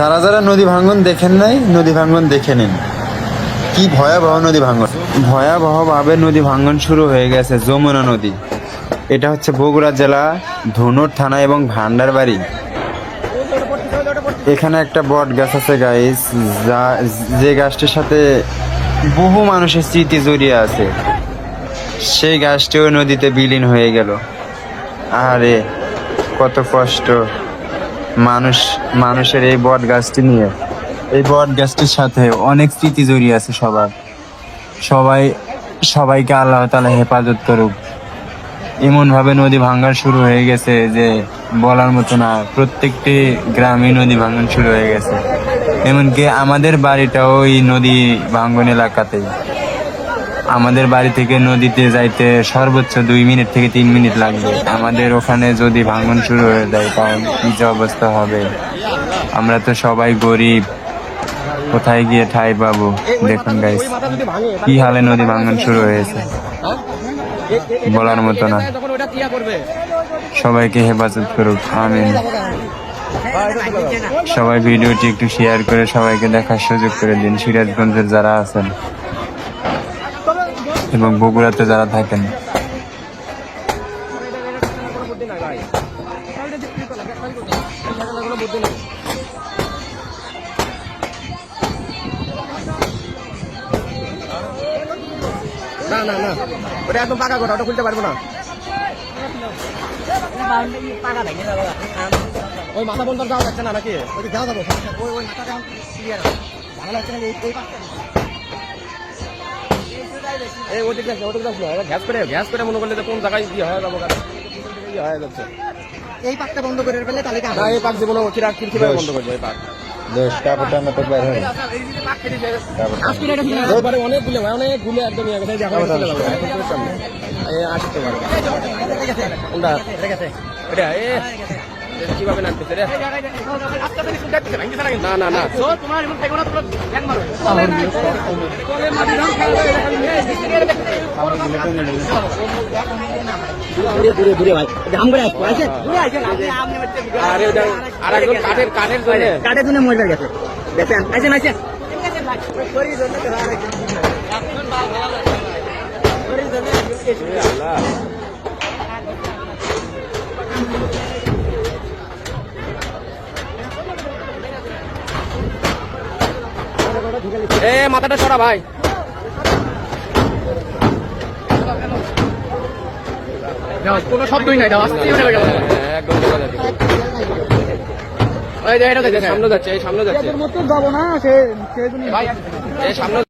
যারা যারা নদী ভাঙ্গন দেখেন নাই, নদী ভাঙ্গন দেখে নিন। কি ভয়াবহ নদী ভাঙ্গন। ভয়াবহভাবে নদী ভাঙ্গন শুরু হয়ে গেছে, যমুনা নদী। এটা হচ্ছে বগুড়া জেলা ধনুর থানা এবং ভান্ডারবাড়ি। এখানে একটা বট গাছ আছে গাইস যা, যে গাছটির সাথে বহু মানুষের স্মৃতি জড়িয়ে আছে। সেই গাছটিও নদীতে বিলীন হয়ে গেল। আরে, কত কষ্ট। মানুষ, মানুষের এই বট গাছটি নিয়ে। এই বট গাছটির সাথে অনেক স্মৃতি জড়িয়ে আছে সবার। সবাই, সবাইকে আল্লাহ তালা হেফাজত করুক। এমন ভাবে নদী ভাঙ্গন শুরু হয়ে গেছে যে বলার মতো না, প্রত্যেকটি গ্রামে নদী ভাঙ্গন শুরু হয়ে গেছে। এমনকি আমাদের বাড়িটাও এই নদী ভাঙ্গন এলাকাতেই। আমাদের বাড়ি থেকে নদীতে যাইতে সর্বোচ্চ দুই মিনিট থেকে তিন মিনিট লাগবে। আমাদের ওখানে যদি ভাঙন শুরু হয়ে যায়, তাহলে কি যে অবস্থা হবে? আমরা তো সবাই গরিব। কোথায় গিয়ে ঠাই পাবো? দেখুন গাইস কি হালে নদী ভাঙন শুরু হয়েছে। বলার মতো না। সবাইকে হেফাজত করুক। আমিন। সবাই ভিডিওটি একটু শেয়ার করে সবাইকে দেখার সুযোগ করে দিন। সিরাজগঞ্জের যারা আছেন এবং বগুড়াতে যারা থাকেন। না না না। ওটা একদম পাকা কথা ওটা খুলতে পারব না। ওই মাথা বন্ধ যাওয়া যাচ্ছে না নাকি? ওই যাওয়া যাব। ওই ওই ভালো লাগছে না এই এই ওদিক যাচ্ছে ওদিক না গ্যাস করে গ্যাস করে মনে করলে কোন জায়গায় কি হয়ে যাব কারণ ইয়ে যাচ্ছে এই পাকটা বন্ধ করে ফেলে তাহলে না এই পাক জীবনে কিরা কীভাবে বন্ধ করবে এই পাক এবারে অনেক গুলে ভাই অনেক গুলে একদম ইয়ে গেছে এখন চলে যাবে সামনে এই আসতে পারবে কোনটা এটা এ কীভাবে নামতেছে রে? না না না। আরে একজন কাঠের কাঠের জন্য। জন্য গেছে দেখেন আইছেন আইছেন। এ মাথাটা সরা ভাই। কোনো শব্দই নাই যাচ্ছে সামনে যাচ্ছে সামনে যাচ্ছে। যাব না সে ভাই সামনে